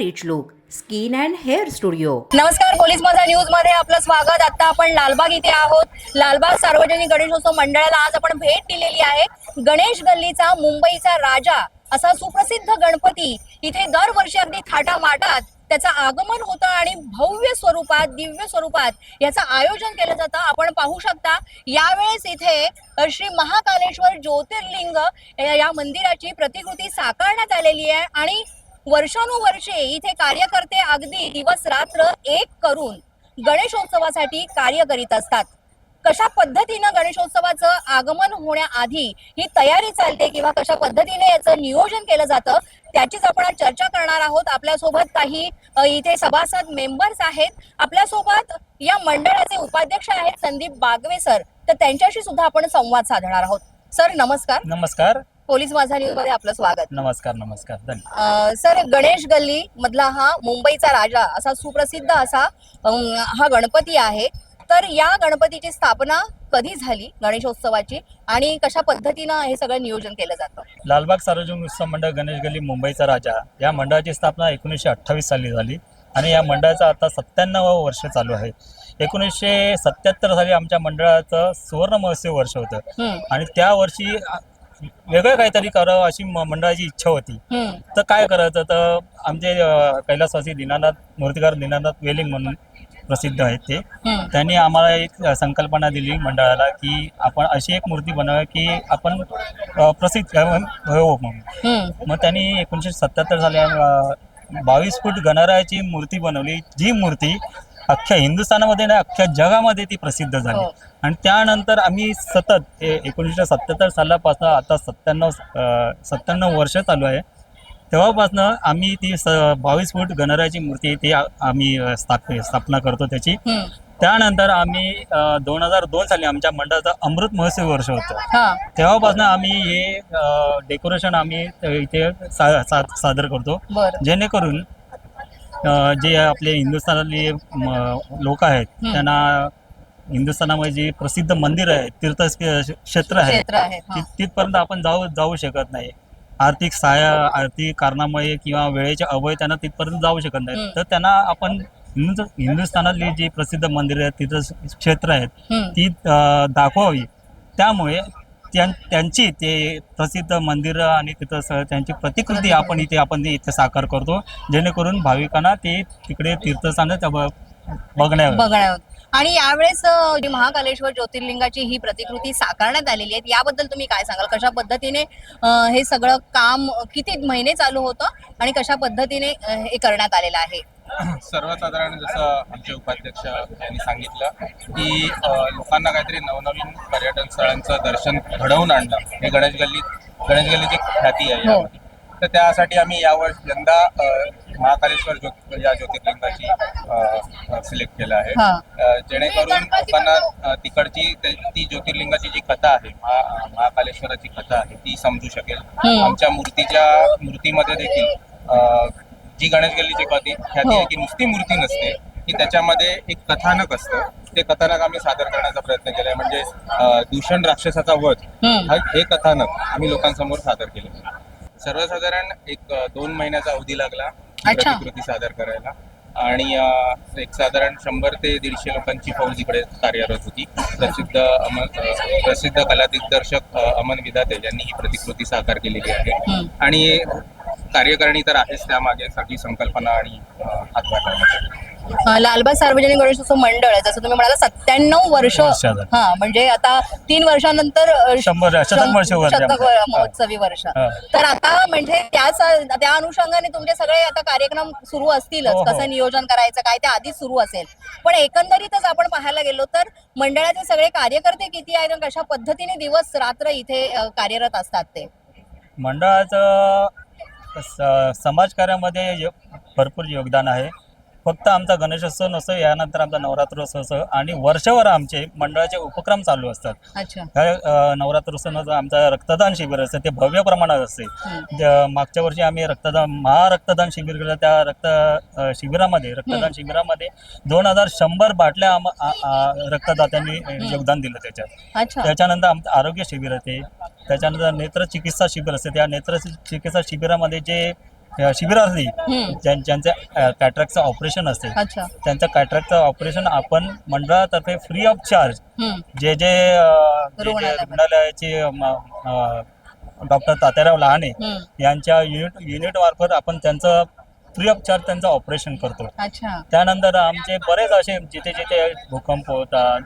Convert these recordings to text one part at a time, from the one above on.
Rich look skin and hair studio नमस्कार police Maza न्यूजमध्ये आपलं स्वागत. आता आपण लालबाग इथे आहोत. लालबाग सार्वजनिक गणेशोत्सव मंडळाला आज आपण भेट दिलेली आहे. गणेश गल्लीचा मुंबईचा राजा असा सुप्रसिद्ध गणपती इथे दरवर्षी अगदी थाटामाटात त्याचं आगमन होतं आणि भव्य स्वरूपात दिव्य स्वरूपात याचं आयोजन केलं जातं. आपण पाहू शकता यावेळेस इथे श्री महाकालेश्वर ज्योतिर्लिंग या मंदिराची प्रतिकृती साकारण्यात आलेली आहे. आणि वर्षानुवर्षे इथे कार्यकर्ते अगदी दिवस रात्र एक करून गणेशोत्सवासाठी कार्य करीत असतात. कशा पद्धतीनं गणेशोत्सवाचं आगमन होण्याआधी ही तयारी चालते किंवा कशा पद्धतीने याचं नियोजन केलं जातं त्याचीच आपण चर्चा करणार आहोत. आपल्यासोबत काही इथे सभासद मेंबर्स आहेत. आपल्यासोबत या मंडळाचे उपाध्यक्ष आहेत संदीप बागवे सर. तर त्यांच्याशी सुद्धा आपण संवाद साधणार आहोत. सर नमस्कार. नमस्कार. पोलीस माझा न्यूजमध्ये आपलं स्वागत. नमस्कार नमस्कार. धन्यवाद. सर गणेश गल्ली मधला हा मुंबईचा राजा असा सुप्रसिद्ध असा हा गणपती आहे. तर या गणपतीची स्थापना कधी झाली गणेशोत्सवाची? आणि कशा पद्धतीनं हे सगळं नियोजन केलं जातं? लालबाग सार्वजनिक उत्सव मंडळ गणेश गल्ली मुंबईचा राजा. या मंडळाची स्थापना एकोणीसशे अठ्ठावीस साली झाली. आणि या मंडळाचं आता सत्त्याण्णव वर्ष चालू आहे. एकोणीसशे सत्याहत्तर साली आमच्या मंडळाचं सुवर्ण महोत्सव वर्ष होतं. आणि त्या वर्षी वेगळं काहीतरी करावं अशी म- मंडळाची इच्छा होती. हम्म, तर काय करायचं? तर आमचे अ, कैलासवासी दीनानाथ मूर्तिकार दीनानाथ वेलिंग म्हणून प्रसिद्ध आहेत ते. हम्म, त्यांनी आम्हाला एक संकल्पना दिली मंडळाला की आपण अशी एक मूर्ती बनवा की आपण अ, प्रसिद्ध हो म्हणून. हम्म, मग त्यांनी एकोणीसशे सत्याहत्तर साली बावीस फूट गणरायाची मूर्ती बनवली. जी मूर्ती अख्ख्या हिंदुस्थानामध्ये नाही अख्ख्या जगामध्ये ती प्रसिद्ध झाली. हो. आणि त्यानंतर आम्ही सतत एकोणीसशे सत्याहत्तर सालापासून आता सत्त्याण्णव सत्त्याण्णव वर्ष चालू आहे. तेव्हापासून आम्ही ती स बावीस फूट गणरायाची मूर्ती ती आम्ही स्थाप स्थापना करतो त्याची. त्यानंतर आम्ही दोन हजार दोन साली आमच्या मंडळाचा अमृत महोत्सव वर्ष होतं. तेव्हापासून आम्ही हे डेकोरेशन आम्ही इथे सा, सा, सादर करतो. जेणेकरून जे आपले हिंदुस्थानातले लोक आहेत. त्यांना हिंदुस्थानामध्ये जे प्रसिद्ध मंदिर आहेत तीर्थ क्षेत्र आहे क्षेत्र आहे हा. ति- तिथपर्यंत आपण जाऊ जाऊ शकत नाही आर्थिक सहाय्य आर्थिक कारणामुळे किंवा वेळेच्या अभावी त्यांना तिथपर्यंत जाऊ शकत नाही हम्म. तर त्यांना आपण हिंदू हिंदुस्थानातली जी प्रसिद्ध मंदिरे आहेत तीर्थ क्षेत्र आहेत हम्म, ती अ, दाखवावी त्यामुळे त्यां- त्यांची ते प्रसिद्ध मंदिरं आणि तिथं स- त्यांची प्रतिकृती आपण इथे आपण इथे साकार करतो. जेणेकरून भाविकांना ते तिकडे तीर्थस्थान बघण्यावर बघण्यावर आणि यावेळेस जी महाकालेश्वर ज्योतिर्लिंगाची ही प्रतिकृती साकारण्यात आलेली आहे याबद्दल तुम्ही काय सांगाल? कशा पद्धतीने हे सगळं काम किती महिने चालू होतं आणि कशा पद्धतीने हे करण्यात आलेलं आहे? सर्वसाधारण जसं आमचे उपाध्यक्ष यांनी सांगितलं की लोकांना काहीतरी नवनवीन पर्यटन स्थळांचं दर्शन घडवून आणणं हे गणेश गल्ली गणेश गल्लीची ख्याती आहे हो. तर त्यासाठी आम्ही यावर्षी यंदा अ, महाकालेश्वर ज्योत या ज्योतिर्लिंगाची सिलेक्ट केलं आहे हा. अ, जेणेकरून लोकांना अ, तिकडची ते- ती ज्योतिर्लिंगाची जी कथा आहे महा- महाकालेश्वराची कथा आहे ती समजू शकेल हम्म. आमच्या मूर्तीच्या मूर्तीमध्ये देखील अ, जी गणेश गल्लीची कथी ख्याती हो. आहे की नुसती मूर्ती नसते की त्याच्यामध्ये एक कथानक असतं ते कथानक आम्ही सादर करण्याचा प्रयत्न केलाय म्हणजे दूषण राक्षसाचा वध. हा हे कथानक आम्ही लोकांसमोर सादर केले सर्वसाधारण एक दोन महिन्याचा अवधी लागला ही. प्रतिकृती सादर करायला आणि एक साधारण शंभर ते दीडशे लोकांची फौज इकडे कार्यरत होती प्रसिद्ध अमन प्रसिद्ध कला दिग्दर्शक अमन विधाते यांनी ही प्रतिकृती साकार केलेली आहे. आणि कार्यकारिणी तर आहेच त्यामागे सगळी संकल्पना आणि हातभार लावण्यासाठी. लालबाग सार्वजनिक गणेशोत्सव मंडळ जसं तुम्ही म्हणाला सत्त्याण्णव वर्ष. हा म्हणजे आता तीन वर्षानंतर. महोत्सवी वर्ष. तर आता म्हणजे त्याच त्या अनुषंगाने तुमचे सगळे आता कार्यक्रम सुरू असतीलच हो, हो. कसं नियोजन करायचं काय ते आधीच सुरू असेल पण एकंदरीतच आपण पाहायला गेलो तर मंडळाचे सगळे कार्यकर्ते किती आहेत कशा पद्धतीने दिवस रात्र इथे कार्यरत असतात ते मंडळाचं स- समाजकार्यामध्ये य भरपूर योगदान आहे. फक्त आमचा गणेशोत्सव नसतो यानंतर आमचा नवरात्रोत्सव असतो आणि वर्षभर आमचे मंडळाचे उपक्रम चालू असतात. नवरात्रोत्सवाचं आमचा रक्तदान शिबिर असतं ते भव्य प्रमाणात असते. मागच्या वर्षी आम्ही रक्तदान महारक्तदान शिबिर केलं त्या रक्त शिबिरामध्ये रक्तदान. शिबिरामध्ये दोन हजार शंभर बाटल्या रक्तदात्यांनी योगदान दिलं त्याच्यात. त्याच्यानंतर आमचं आरोग्य शिबिर येते त्याच्यानंतर नेत्र चिकित्सा शिबिर असते. त्या नेत्र चिकित्सा शिबिरामध्ये जे शिबिरार्थी हम्म. ज्यां- ज्यांचं कॅट्रॅक्टचं ऑपरेशन असते अच्छा त्यांचं कॅट्रॅक्टचं ऑपरेशन आपण मंडळातर्फे फ्री ऑफ चार्ज हम्म. जे जे अ, जे- जे रुग्णालय. रुग्णालयाचे डॉक्टर तात्याराव लहाने हम्म. यांच्या युनिट युनिट मार्फत आपण त्यांचं फ्री ऑफ चार्ज त्यांचं ऑपरेशन करतो. अच्छा. त्यानंतर आमचे बरेच असे जिथे जिथे भूकंप होतात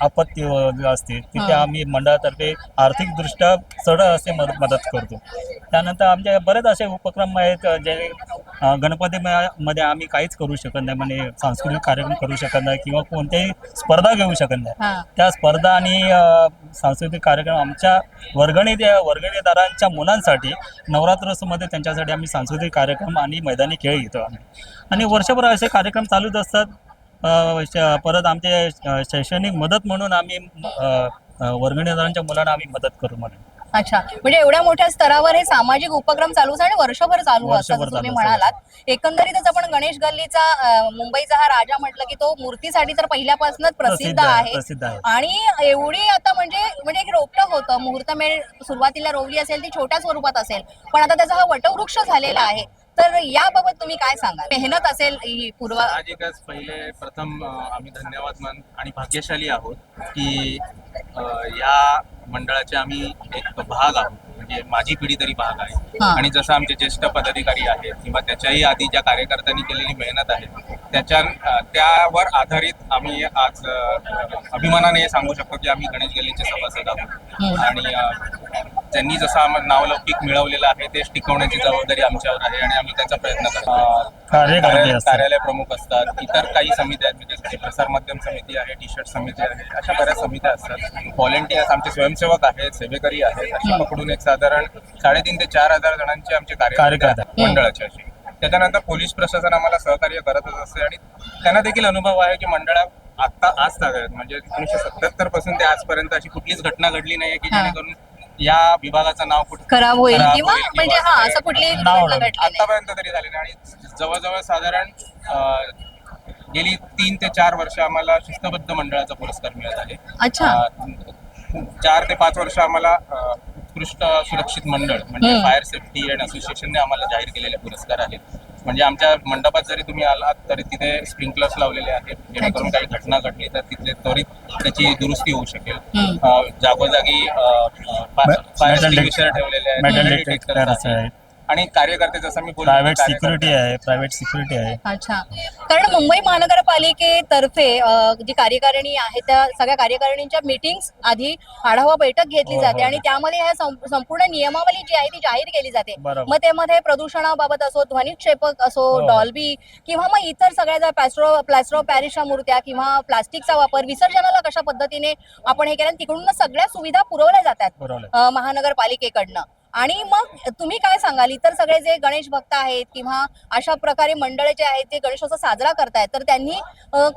आपत्ती असते तिथे. आम्ही मंडळातर्फे आर्थिकदृष्ट्या चढ असे मद- मदत करतो. त्यानंतर आमचे बरेच असे उपक्रम आहेत जे गणपती मध्ये आम्ही काहीच करू शकत नाही म्हणजे सांस्कृतिक कार्यक्रम करू शकत नाही किंवा कोणत्याही स्पर्धा घेऊ शकत नाही. त्या स्पर्धा आणि सांस्कृतिक कार्यक्रम आमच्या वर्गणी वर्गणीदारांच्या मुलांसाठी नवरात्रोत्सवमध्ये त्यांच्यासाठी आम्ही सांस्कृतिक कार्यक्रम आणि मैदानी खेळ घेतो आम्ही. आणि वर्षभर असे कार्यक्रम चालूच असतात. परत आमचे शैक्षणिक मदत म्हणून आम्ही वर्गणीदारांच्या मुलांना आम्ही मदत करू म्हणून. अच्छा. म्हणजे एवढ्या मोठ्या स्तरावर हे सामाजिक उपक्रम चालूच आणि वर्षभर चालू असतात तुम्ही चालू म्हणालात. एकंदरीतच आपण गणेश गल्लीचा मुंबईचा हा राजा म्हटलं की तो मूर्तीसाठी तर पहिल्यापासूनच प्रसिद्ध आहे आणि एवढी आता म्हणजे म्हणजे एक रोपटं होतं. मुहूर्तमेळ सुरुवातीला रोवली असेल ती छोट्या स्वरूपात असेल. पण आता त्याचा हा वटवृक्ष झालेला आहे. तर याबाबत तुम्ही काय सांगाल? मेहनत असेल ही पूर्व साहजिकच पहिले प्रथम आम्ही धन्यवाद मान आणि भाग्यशाली आहोत की या मंडळाचे आम्ही एक भाग आहोत म्हणजे माझी पिढी तरी भाग आहे हा. आणि जसं आमचे ज्येष्ठ पदाधिकारी आहेत किंवा त्याच्याही आधी ज्या कार्यकर्त्यांनी केलेली मेहनत आहे त्याच्या अ, त्यावर आधारित आम्ही आज अ, अभिमानाने हे सांगू शकतो की आम्ही गणेश गल्लीचे सभासद आहोत हम्म. आणि अ, त्यांनी जसं आम्हाला नावलौकिक मिळवलेलं आहे तेच टिकवण्याची जबाबदारी आमच्यावर आहे आणि आम्ही त्याचा प्रयत्न करतो. कार्यालय असतात. कार्यालय प्रमुख असतात इतर काही समित्या आहेत म्हणजे जसे प्रसार माध्यम समिती आहे टी शर्ट समिती आहे अशा बऱ्याच समित्या असतात. व्हॉलेंटियर्स आमचे स्वयंसेवक आहेत सेवेकरी आहेत असे पकडून एक साधारण साडेतीन ते चार हजार जणांचे आमचे कार्यकर्ते. मंडळाचे असे त्याच्यानंतर पोलीस प्रशासन आम्हाला सहकार्य करतच असते आणि त्यांना देखील अनुभव आहे की मंडळात आता आज तागायत म्हणजे एकोणीशे सत्याहत्तरपासून ते आजपर्यंत अशी कुठलीच घटना घडली नाहीये की. जेणेकरून या विभागाचं नाव कुठे? खराब होईल. खराब किंवा होईल म्हणजे किंवा हा असं कुठली नाव घटना. आतापर्यंत तरी झाले नाही. आणि जवळजवळ साधारण अं, गेली तीन ते चार वर्ष आम्हाला शिस्तबद्ध मंडळाचा पुरस्कार मिळत आहे. अच्छा. अं, चार ते पाच वर्ष आम्हाला अं, उत्कृष्ट सुरक्षित मंडळ म्हणजे हम्म. फायर सेफ्टी अँड असोसिएशनने आम्हाला जाहीर केलेले पुरस्कार आहेत. म्हणजे आमच्या मंडपात जरी तुम्ही आलात तरी तिथे स्प्रिंकलर्स लावलेले आहेत. जेणेकरून काही घटना घडली तर तिथे त्वरित त्याची दुरुस्ती होऊ शकेल. जागोजागी फायर ठेवलेले आहेत. आणि कार्यकर्ते जसं मी बोललो प्रायव्हेट कार्यकर्ते- सिक्युरिटी आहे प्रायव्हेट सिक्युरिटी आहे अच्छा कारण मुंबई महानगरपालिकेतर्फे अ, जी कार्यकारिणी आहे त्या सगळ्या कार्यकारिणींच्या मीटिंग्स आधी आढावा बैठक घेतली हो, जाते हो. आणि त्यामध्ये ह्या सं- संपूर्ण नियमावली जी आहे ती जाहीर केली जाते बरोबर. मग त्यामध्ये प्रदूषणाबाबत असो ध्वनिक्षेपक असो हो. डॉल्बी किंवा मग इतर सगळ्या ज्या प्लॅस्ट्रो प्लॅस्ट्रो पॅरिसच्या मूर्त्या किंवा प्लास्टिकचा वापर विसर्जनाला कशा पद्धतीने आपण हे केलं तिकडून सगळ्या सुविधा पुरवल्या जातात बरोबर अ, महानगरपालिकेकडनं आणि मग तुम्ही काय सांगाल? इतर सगळे जे गणेश भक्त आहेत किंवा अशा प्रकारे मंडळ जे आहेत ते गणेशोत्सव साजरा करतायत तर त्यांनी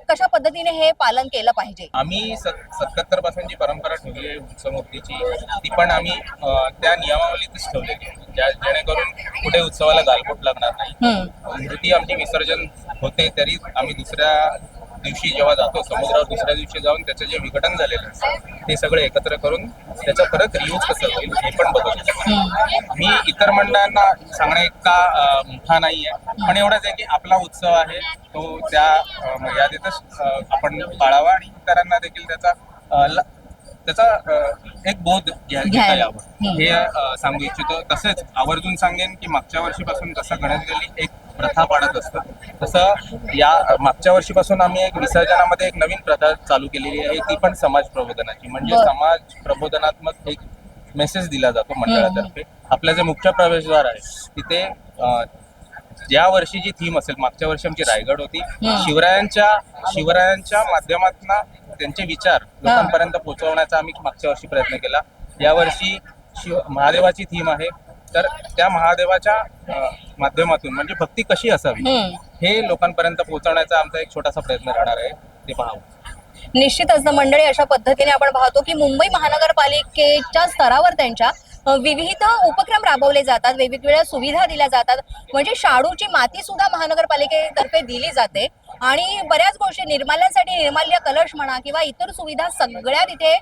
कशा पद्धतीने हे पालन केलं पाहिजे? आम्ही सत्याहत्तरपासून जी परंपरा ठेवली आहे उत्सवमूर्तीची ती पण आम्ही त्या नियमावलीतच ठेवलेली आहे. ज्या जेणेकरून कुठे उत्सवाला गालबोट लागणार नाही. मूर्ती आमची विसर्जन होते तरी आम्ही दुसऱ्या दिवशी जेव्हा जातो समुद्रावर दुसऱ्या दिवशी जाऊन त्याचं जे विघटन झालेलं असतं ते सगळं एकत्र करून त्याचा परत रियूज कसं होईल हे पण बघत. मी इतर मंडळांना सांगणे इतका मोठा नाहीये पण एवढंच आहे की आपला उत्सव आहे तो त्या मर्यादेतच आपण पाळावा आणि इतरांना देखील त्याचा त्याचा एक बोध घेता घ्यायला. यावं. हे सांगू इच्छितो तसेच आवर्जून सांगेन की मागच्या वर्षीपासून जसं गणेश गल्ली एक प्रथा पाडत असतं तसं या मागच्या वर्षीपासून आम्ही एक विसर्जनामध्ये एक नवीन प्रथा चालू केलेली आहे. ती पण समाज प्रबोधनाची. म्हणजे. समाज प्रबोधनात्मक एक मेसेज दिला जातो मंडळातर्फे. आपलं जे मुख्य प्रवेशद्वार आहे तिथे अं, या वर्षी जी थीम असेल मागच्या वर्षी आमची रायगड होती शिवरायांच्या शिवरायांच्या माध्यमातून त्यांचे विचार लोकांपर्यंत पोहोचवण्याचा आम्ही मागच्या वर्षी प्रयत्न केला. यावर्षी शिव महादेवाची थीम आहे. तर त्या महादेवाच्या माध्यमातून म्हणजे भक्ती कशी असावी. हे लोकांपर्यंत पोहोचवण्याचा आमचा एक छोटासा प्रयत्न राहणार आहे ते पाहावं. निश्चितच मंडळी अशा पद्धतीने आपण पाहतो की मुंबई महानगरपालिकेच्या स्तरावर त्यांच्या विविध उपक्रम राबवले जातात वेगवेगळ्या सुविधा दिल्या जातात. म्हणजे शाडूची माती सुद्धा महानगरपालिकेतर्फे दिली जाते. आणि बऱ्याच गोष्टी निर्माल्यांसाठी निर्माल्य कलश म्हणा किंवा इतर सुविधा सगळ्या तिथे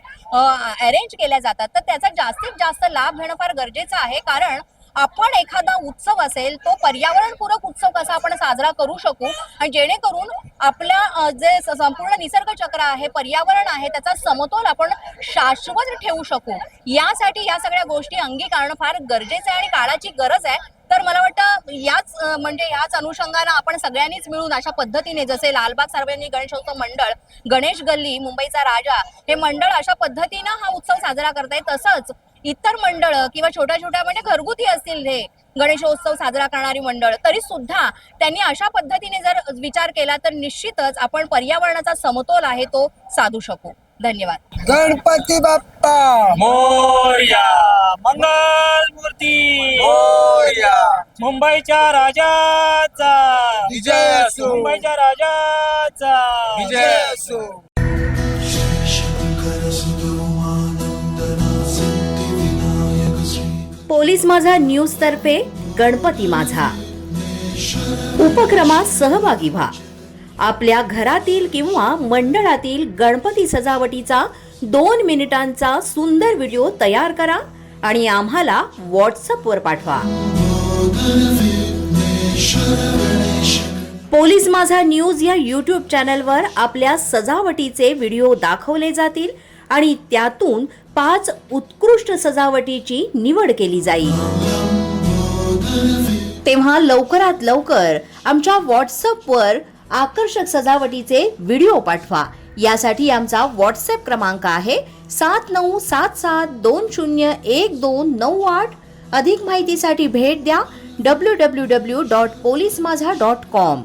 अरेंज केल्या जातात. तर त्याचा जास्तीत जास्त लाभ घेणं फार गरजेचं आहे. कारण आपण एखादा उत्सव असेल तो पर्यावरणपूरक उत्सव कसा आपण साजरा करू शकू? आणि जेणेकरून आपल्या जे संपूर्ण निसर्ग चक्र आहे पर्यावरण आहे त्याचा समतोल आपण शाश्वत ठेवू शकू. यासाठी या सगळ्या गोष्टी अंगीकारणं फार गरजेचं आहे आणि काळाची गरज आहे. तर मला वाटतं याच म्हणजे याच अनुषंगानं आपण सगळ्यांनीच मिळून अशा पद्धतीने जसे लालबाग सार्वजनिक गणेशोत्सव मंडळ गणेश गल्ली मुंबईचा राजा हे मंडळ अशा पद्धतीनं हा उत्सव साजरा करताय तसंच इतर मंडळ किंवा छोट्या छोट्या म्हणजे घरगुती असतील हे गणेशोत्सव साजरा करणारी मंडळ तरी सुद्धा त्यांनी अशा पद्धतीने जर विचार केला तर निश्चितच आपण पर्यावरणाचा समतोल आहे तो साधू शकू. धन्यवाद. गणपती बाप्पा! मोर्या! मंगल मूर्ती! मोरया. मुंबईच्या राजाचा! विजय असो. मुंबईच्या राजाचा! विजय असो! पोलीस माझा न्यूज तर्फे गणपती माझा. उपक्रमात सहभागी व्हा. आपल्या घरातील किंवा मंडळातील गणपती सजावटीचा दोन मिनिटांचा सुंदर व्हिडिओ तयार करा आणि आम्हाला व्हॉट्सअपवर पाठवा. पोलीस माझा न्यूज या यूट्यूब चॅनलवर आपल्या सजावटीचे व्हिडिओ दाखवले जातील आणि त्यातून पाच उत्कृष्ट सजावटीची निवड केली जाईल. तेव्हा लवकरात लवकर आमच्या व्हॉट्सअपवर आकर्षक सजावटीचे व्हिडिओ पाठवा. यासाठी आमचा व्हॉट्सअप क्रमांक आहे सात नऊ सात सात दोन शून्य एक दोन नऊ आठ. अधिक माहितीसाठी भेट द्या W W W dot police Maza dot com